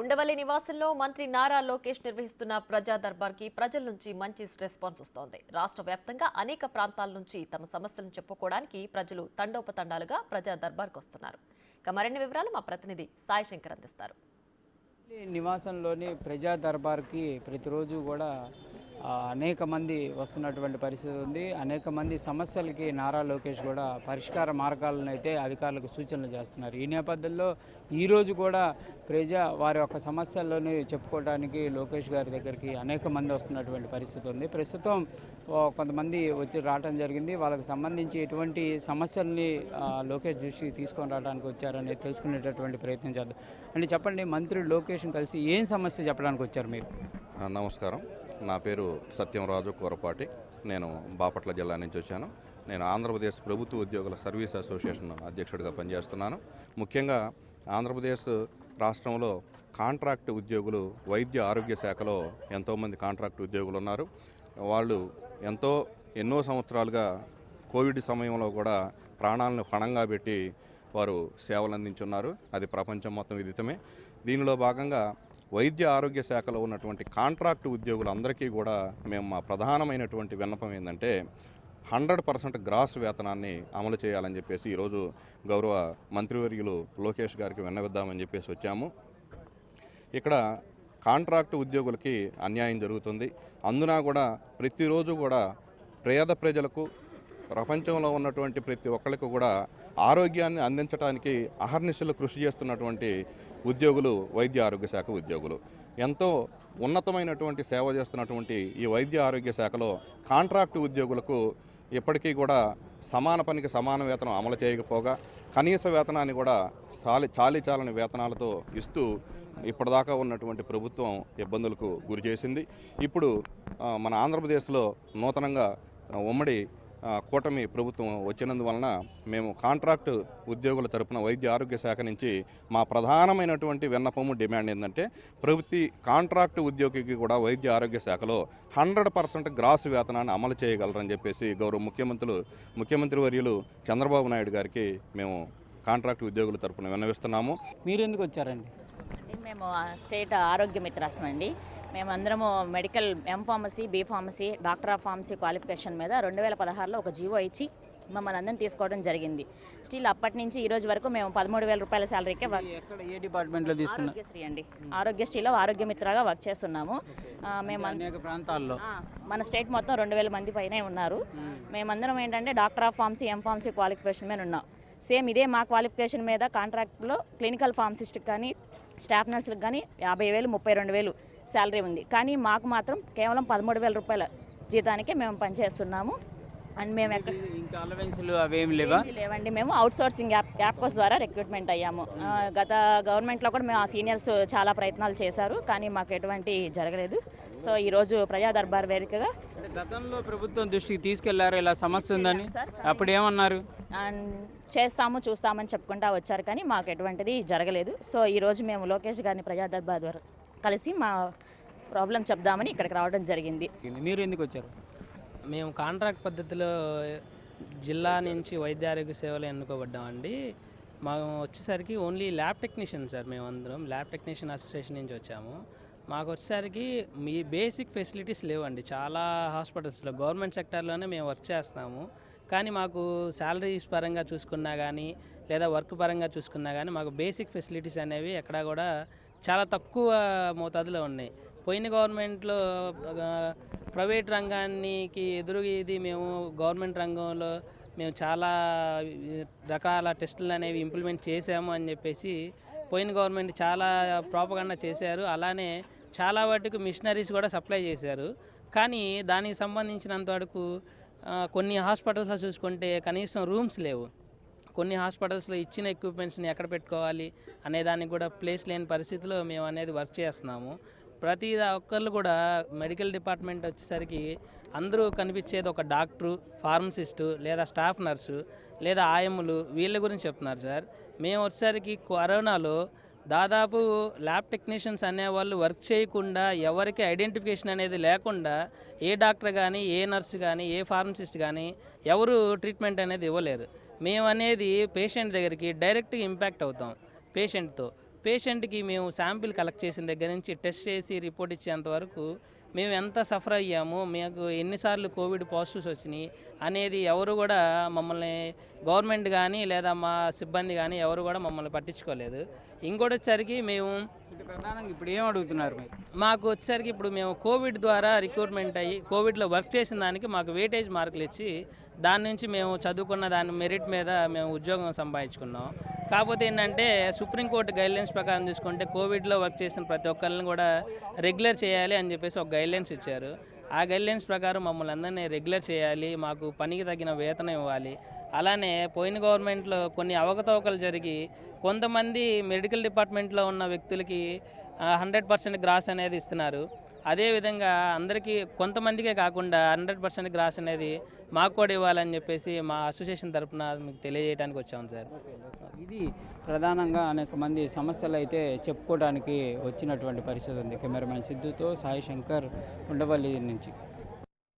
ఉండవల్లి నివాసంలో మంత్రి నారా లోకేష్ నిర్వహిస్తున్న ప్రజా దర్బార్కి ప్రజల నుంచి మంచి రెస్పాన్స్ వస్తోంది. రాష్ట్ర వ్యాప్తంగా అనేక ప్రాంతాల నుంచి తమ సమస్యలను చెప్పుకోవడానికి ప్రజలు తండోపతండాలుగా ప్రజా దర్బార్కు వస్తున్నారు. ఇక మరిన్ని వివరాలు మా ప్రతినిధి సాయి శంకర్ అందిస్తారు. నివాసంలోని ప్రజా దర్బార్కి ప్రతిరోజు కూడా అనేక మంది వస్తున్నటువంటి పరిస్థితి ఉంది. అనేక మంది సమస్యలకి నారా లోకేష్ కూడా పరిష్కార మార్గాలను అయితే అధికారులకు సూచనలు చేస్తున్నారు. ఈ నేపథ్యంలో ఈరోజు కూడా ప్రజా వారి యొక్క సమస్యల్లోని చెప్పుకోవడానికి లోకేష్ గారి దగ్గరికి అనేక మంది వస్తున్నటువంటి పరిస్థితి ఉంది. ప్రస్తుతం ఓ, కొంతమంది వచ్చి రావడం జరిగింది. వాళ్ళకి సంబంధించి ఎటువంటి సమస్యల్ని లోకేష్ దృష్టికి తీసుకొని రావడానికి వచ్చారని తెలుసుకునేటటువంటి ప్రయత్నం చేద్దాం. అంటే చెప్పండి మంత్రి లోకేష్ని కలిసి ఏం సమస్య చెప్పడానికి వచ్చారు మీరు? నమస్కారం. నా పేరు సత్యంరాజు కూరపాటి. నేను బాపట్ల జిల్లా నుంచి వచ్చాను. నేను ఆంధ్రప్రదేశ్ ప్రభుత్వ ఉద్యోగుల సర్వీస్ అసోసియేషన్ అధ్యక్షుడిగా పనిచేస్తున్నాను. ముఖ్యంగా ఆంధ్రప్రదేశ్ రాష్ట్రంలో కాంట్రాక్ట్ ఉద్యోగులు వైద్య ఆరోగ్య శాఖలో ఎంతోమంది కాంట్రాక్ట్ ఉద్యోగులు ఉన్నారు. వాళ్ళు ఎంతో ఎన్నో సంవత్సరాలుగా కోవిడ్ సమయంలో కూడా ప్రాణాలను పణంగా పెట్టి వారు సేవలు అందించున్నారు. అది ప్రపంచం మొత్తం విదితమే. దీనిలో భాగంగా వైద్య ఆరోగ్య శాఖలో ఉన్నటువంటి కాంట్రాక్ట్ ఉద్యోగులందరికీ కూడా మేము మా ప్రధానమైనటువంటి విన్నపం ఏంటంటే హండ్రెడ్ పర్సెంట్ గ్రాస్ వేతనాన్ని అమలు చేయాలని చెప్పేసి ఈరోజు గౌరవ మంత్రివర్యులు లోకేష్ గారికి విన్నవిద్దామని చెప్పేసి వచ్చాము. ఇక్కడ కాంట్రాక్ట్ ఉద్యోగులకి అన్యాయం జరుగుతుంది. అందున కూడా ప్రతిరోజు కూడా పేద ప్రజలకు ప్రపంచంలో ఉన్నటువంటి ప్రతి ఒక్కరికి కూడా ఆరోగ్యాన్ని అందించడానికి అహర్నిశలు కృషి చేస్తున్నటువంటి ఉద్యోగులు వైద్య ఆరోగ్య శాఖ ఉద్యోగులు. ఎంతో ఉన్నతమైనటువంటి సేవ చేస్తున్నటువంటి ఈ వైద్య ఆరోగ్య శాఖలో కాంట్రాక్టు ఉద్యోగులకు ఇప్పటికీ కూడా సమాన పనికి సమాన వేతనం అమలు చేయకపోగా కనీస వేతనాన్ని కూడా చాలి చాలి చాలని వేతనాలతో ఇస్తూ ఇప్పటిదాకా ఉన్నటువంటి ప్రభుత్వం ఇబ్బందులకు గురి చేసింది. ఇప్పుడు మన ఆంధ్రప్రదేశ్లో నూతనంగా ఉమ్మడి కూటమి ప్రభుత్వం వచ్చినందువలన మేము కాంట్రాక్ట్ ఉద్యోగుల తరపున వైద్య ఆరోగ్య శాఖ నుంచి మా ప్రధానమైనటువంటి విన్నపము డిమాండ్ ఏంటంటే ప్రతి కాంట్రాక్ట్ ఉద్యోగికి కూడా వైద్య ఆరోగ్య శాఖలో హండ్రెడ్ పర్సెంట్ గ్రాస్ వేతనాన్ని అమలు చేయగలరని చెప్పేసి గౌరవ ముఖ్యమంత్రులు ముఖ్యమంత్రి వర్యులు చంద్రబాబు నాయుడు గారికి మేము కాంట్రాక్ట్ ఉద్యోగుల తరపున విన్నవిస్తున్నాము. మీరు ఎందుకు వచ్చారండి? అంటే మేము స్టేట్ ఆరోగ్య మిత్రాసం అండి మేమందరము medical M pharmacy B pharmacy doctor of pharmacy qualification మీద రెండు వేల పదహారులో ఒక జీవో ఇచ్చి మమ్మల్ని అందరిని తీసుకోవడం జరిగింది. స్టిల్ అప్పటి నుంచి ఈ రోజు వరకు మేము పదమూడు వేల రూపాయల శాలరీకే ఏ డిపార్ట్మెంట్లో ఆరోగ్యశ్రీ అండి ఆరోగ్యశ్రీలో ఆరోగ్య మిత్రగా వర్క్ చేస్తున్నాము. మేము అనేక ప్రాంతాల్లో. మన స్టేట్ మొత్తం రెండు వేల మంది పైనే ఉన్నారు. మేమందరం ఏంటంటే doctor of pharmacy M pharmacy qualification మీద ఉన్నాం. సేమ్ ఇదే మా క్వాలిఫికేషన్ మీద కాంట్రాక్ట్లో క్లినికల్ ఫార్మసిస్ట్కి కానీ స్టాఫ్ నర్సులకు కానీ యాభై వేలు ముప్పై రెండు వేలు శాలరీ ఉంది. కానీ మాకు మాత్రం కేవలం పదమూడు వేల రూపాయల జీతానికే మేము పనిచేస్తున్నాము. అండ్ మేము ఎక్కడ ఇంకా అలవెన్స్లు అవేమి లేవా? ఏమీ లేవండి. మేము అవుట్ సోర్సింగ్ యాప్ యాప్కోస్ ద్వారా రిక్రూట్మెంట్ అయ్యాము. గత గవర్నమెంట్లో కూడా మేము ఆ సీనియర్స్ చాలా ప్రయత్నాలు చేశారు. కానీ మాకు ఎటువంటి జరగలేదు. సో ఈరోజు ప్రజా దర్బార్ వేదికగా గతంలో ప్రభుత్వం దృష్టికి తీసుకెళ్ళారు? ఇలా సమస్య ఉందని? సార్. అప్పుడు ఏమన్నారు? అండ్ చేస్తాము చూస్తామని చెప్పుకుంటా వచ్చారు. కానీ మాకు ఎటువంటిది జరగలేదు. సో ఈరోజు మేము లోకేష్ గారిని ప్రజా దర్బార్ ద్వారా కలిసి మా ప్రాబ్లం చెప్దామని ఇక్కడికి రావడం జరిగింది. మీరు ఎందుకు వచ్చారు? మేము కాంట్రాక్ట్ పద్ధతిలో జిల్లా నుంచి వైద్య ఆరోగ్య సేవలు ఎన్నుకోబడ్డామండి. మాకు వచ్చేసరికి ఓన్లీ ల్యాబ్ టెక్నీషియన్ సార్ మేము అందరం ల్యాబ్ టెక్నీషియన్ అసోసియేషన్ నుంచి వచ్చాము. మాకు వచ్చేసరికి మీ బేసిక్ ఫెసిలిటీస్ లేవండి. చాలా హాస్పిటల్స్లో గవర్నమెంట్ సెక్టార్లోనే మేము వర్క్ చేస్తాము కానీ మాకు శాలరీస్ పరంగా చూసుకున్నా కానీ లేదా వర్క్ పరంగా చూసుకున్నా కానీ మాకు బేసిక్ ఫెసిలిటీస్ అనేవి ఎక్కడా కూడా చాలా తక్కువ మోతాదులో ఉన్నాయి. పోయిన గవర్నమెంట్లో ప్రైవేట్ రంగానికి ఎదురుగా మేము గవర్నమెంట్ రంగంలో మేము చాలా రకాల టెస్టులు అనేవి ఇంప్లిమెంట్ చేసాము అని చెప్పేసి పోయిన గవర్నమెంట్ చాలా ప్రాపగండా చేశారు. అలానే చాలా వాటికి మిషనరీస్ కూడా సప్లై చేశారు. కానీ దానికి సంబంధించినంత వరకు కొన్ని హాస్పిటల్స్లో చూసుకుంటే కనీసం రూమ్స్ లేవు. కొన్ని హాస్పిటల్స్లో ఇచ్చిన ఎక్విప్మెంట్స్ని ఎక్కడ పెట్టుకోవాలి అనే దానికి కూడా ప్లేస్ లేని పరిస్థితిలో మేము అనేది వర్క్ చేస్తున్నాము. ప్రతి ఒక్కళ్ళు కూడా మెడికల్ డిపార్ట్మెంట్ వచ్చేసరికి అందరూ కనిపించేది ఒక డాక్టరు ఫార్మసిస్టు లేదా స్టాఫ్ నర్సు లేదా ఆయములు వీళ్ళ గురించి చెప్తున్నారు సార్. మేము వచ్చేసరికి కరోనాలో దాదాపు ల్యాబ్ టెక్నీషియన్స్ అనేవాళ్ళు వర్క్ చేయకుండా ఎవరికి ఐడెంటిఫికేషన్ అనేది లేకుండా ఏ డాక్టర్ కానీ ఏ నర్సు కానీ ఏ ఫార్మసిస్ట్ కానీ ఎవరు ట్రీట్మెంట్ అనేది ఇవ్వలేరు. మేము అనేది పేషెంట్ దగ్గరికి డైరెక్ట్గా ఇంపాక్ట్ అవుతాం పేషెంట్తో. పేషెంట్కి మేము శాంపిల్ కలెక్ట్ చేసిన దగ్గర నుంచి టెస్ట్ చేసి రిపోర్ట్ ఇచ్చేంత వరకు మేము ఎంత సఫర్ అయ్యాము మాకు ఎన్నిసార్లు కోవిడ్ పాజిటివ్స్ వచ్చినాయి అనేది ఎవరు కూడా మమ్మల్ని గవర్నమెంట్ కానీ లేదా మా సిబ్బంది కానీ ఎవరు కూడా మమ్మల్ని పట్టించుకోలేదు. ఇంకోటి వచ్చేసరికి మేము ప్రధానంగా ఇప్పుడు ఏం అడుగుతున్నారు మీరు? మాకు వచ్చేసరికి ఇప్పుడు మేము కోవిడ్ ద్వారా రిక్రూట్మెంట్ అయ్యి కోవిడ్లో వర్క్ చేసిన దానికి మాకు వెయిటేజ్ మార్కులు ఇచ్చి దాని నుంచి మేము చదువుకున్న దాని మెరిట్ మీద మేము ఉద్యోగం సంపాదించుకున్నాం. కాకపోతే ఏంటంటే సుప్రీంకోర్టు గైడ్లైన్స్ ప్రకారం చూసుకుంటే కోవిడ్లో వర్క్ చేసిన ప్రతి ఒక్కరిని కూడా రెగ్యులర్ చేయాలి అని చెప్పేసి ఒక గైడ్లైన్స్ ఇచ్చారు. ఆ గైడ్లైన్స్ ప్రకారం మమ్మల్ని అందరినీ రెగ్యులర్ చేయాలి మాకు పనికి తగిన వేతనం ఇవ్వాలి. అలానే పోయిన గవర్నమెంట్లో కొన్ని అవకతవకలు జరిగి కొంతమంది మెడికల్ డిపార్ట్మెంట్లో ఉన్న వ్యక్తులకి హండ్రెడ్ పర్సెంట్ గ్రాస్ అనేది ఇస్తున్నారు. అదేవిధంగా అందరికీ కొంతమందికే కాకుండా హండ్రెడ్ పర్సెంట్ గ్రాస్ అనేది మాకు కూడా ఇవ్వాలని చెప్పేసి మా అసోసియేషన్ తరపున మీకు తెలియజేయడానికి వచ్చాము సార్. ఇది ప్రధానంగా అనేక మంది సమస్యలు అయితే చెప్పుకోవడానికి వచ్చినటువంటి పరిస్థితి ఉంది. కెమెరామెన్ సిద్ధుతో సాయి శంకర్ ఉండవల్లి నుంచి.